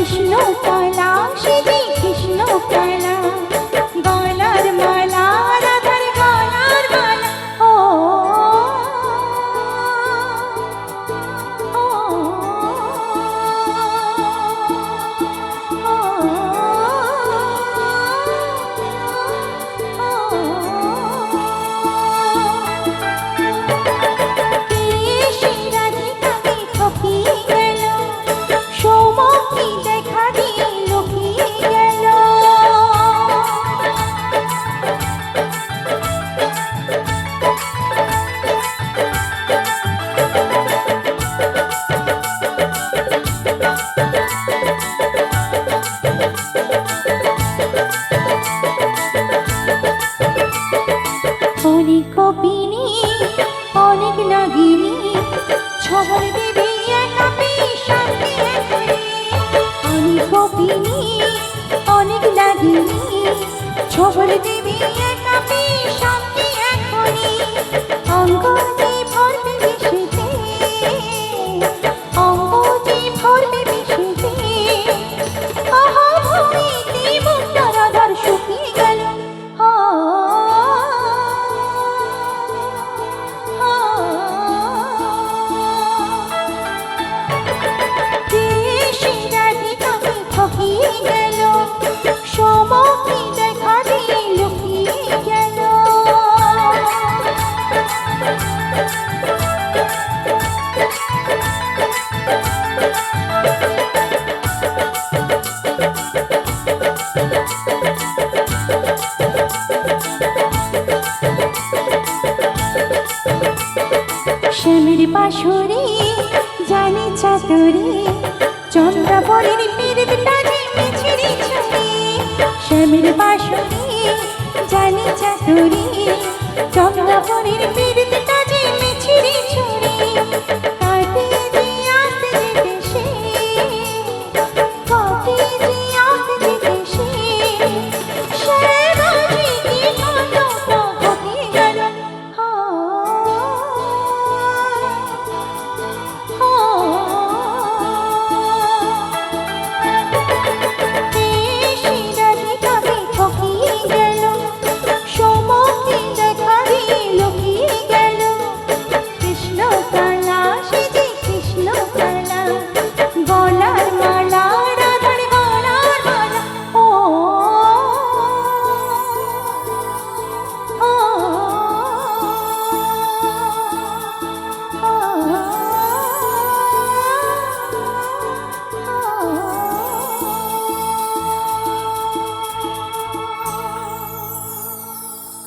কৃষ্ণ পলাশ কৃষ্ণ পলাশ খবর দিবি আমি শান্তি অনেক লাগিনি খবর দিবি আমি শান্তি সুরে জানি চাতুরে চন্দ্রাপরের পীরের টানে মিছিরি ছুরি শ্যামের বাসুরে জানি চাতুরে চন্দ্রাপরের